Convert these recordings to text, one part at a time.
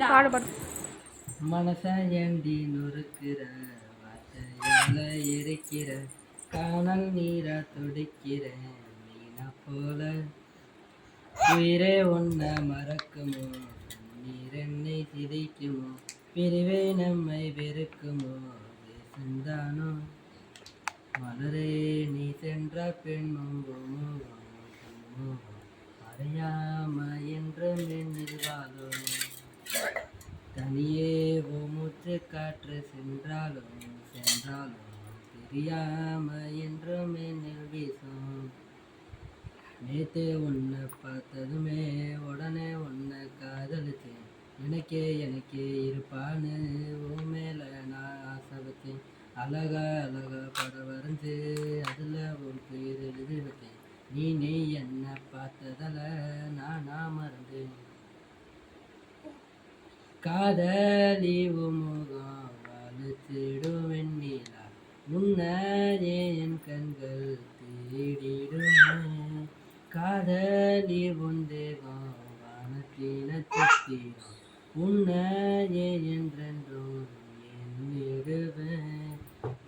இருக்கா மனச ஏண்டி நொறுக்கிற வார்த்தையால இருக்கிற காணல் நீரா துடிக்கிற மீனா போல. உயிரே உன்னை மறக்குமோ? நீர் என்னை சிதைக்குமோ பிரிவே நம்மை வெறுக்குமோ? தேசந்தானோ மலரே நீ சென்ற பெண் மோகமோ அறியாம என்று மின்னல் தனியே ஓ மூச்சு காற்று சென்றாலும் சென்றாலும் தெரியாம என்றும் என்னில் வீசும். நேத்து உன்னை பார்த்ததுமே உடனே உன்னை காதலித்தேன். எனக்கே எனக்கே இருப்பான்னு உன் மேல நான் ஆசை அழகா அழகா படம் வரைஞ்சு அதுல உன் பேர் எழுதி வைத்தேன். நீ நீ என்ன பார்த்ததால நானா மறந்தேன். காதலி முகம் வலுத்திடும் வெண்ணிலா. முன்னரே என் கண்கள் தேடிடும். காதலி உந்தேகம் வனத்தின சத்திரம் உன்னையே என்றென்றும் எண்ணிடுவேன்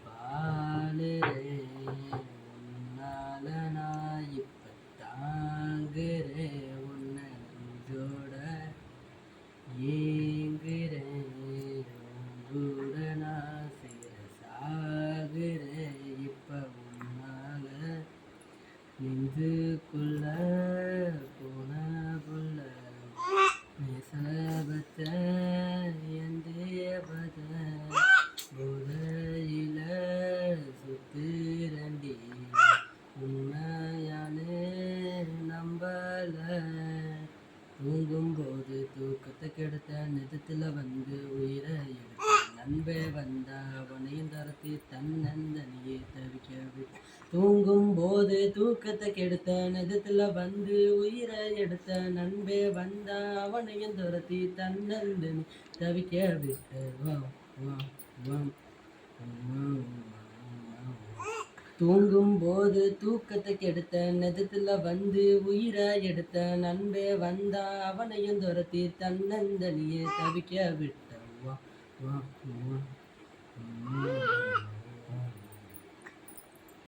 பாலுறேன் உன்னால நான் இப்ப தாங்குறேன் உன்னை நெஞ்சோட ஏங்குறேன் கூட நான் சேர சாகுறேன் இப்ப உன்னால நெஞ்சுக்குள்ள போன புள்ள பேச பத்த புதையில சுத்துரண்டி உண்மையானே நம்பல. தூங்கும்போது தூக்கத்தை கெடுத்த நிஜத்துல வந்து உயிரை எடுத்த நண்பே வந்தா அவனையும் தரத்தி தன்னந்தனியே தவிக்க தூங்கும் போது தூக்கத்தை கெடுத்த நிஜத்துல வந்து உயிரை எடுத்த நண்பே வந்தா அவனையும் துரத்தி தன்னந்தனி தவிக்க விட்டு வா வா வா தூங்கும் போது தூக்கத்தை கெடுத்த நெஜத்துல வந்து உயிரை எடுத்த நண்பே வந்தா அவனையும் துரத்தி தன்னந்தனியே தவிக்க விட்டவா வா வா வா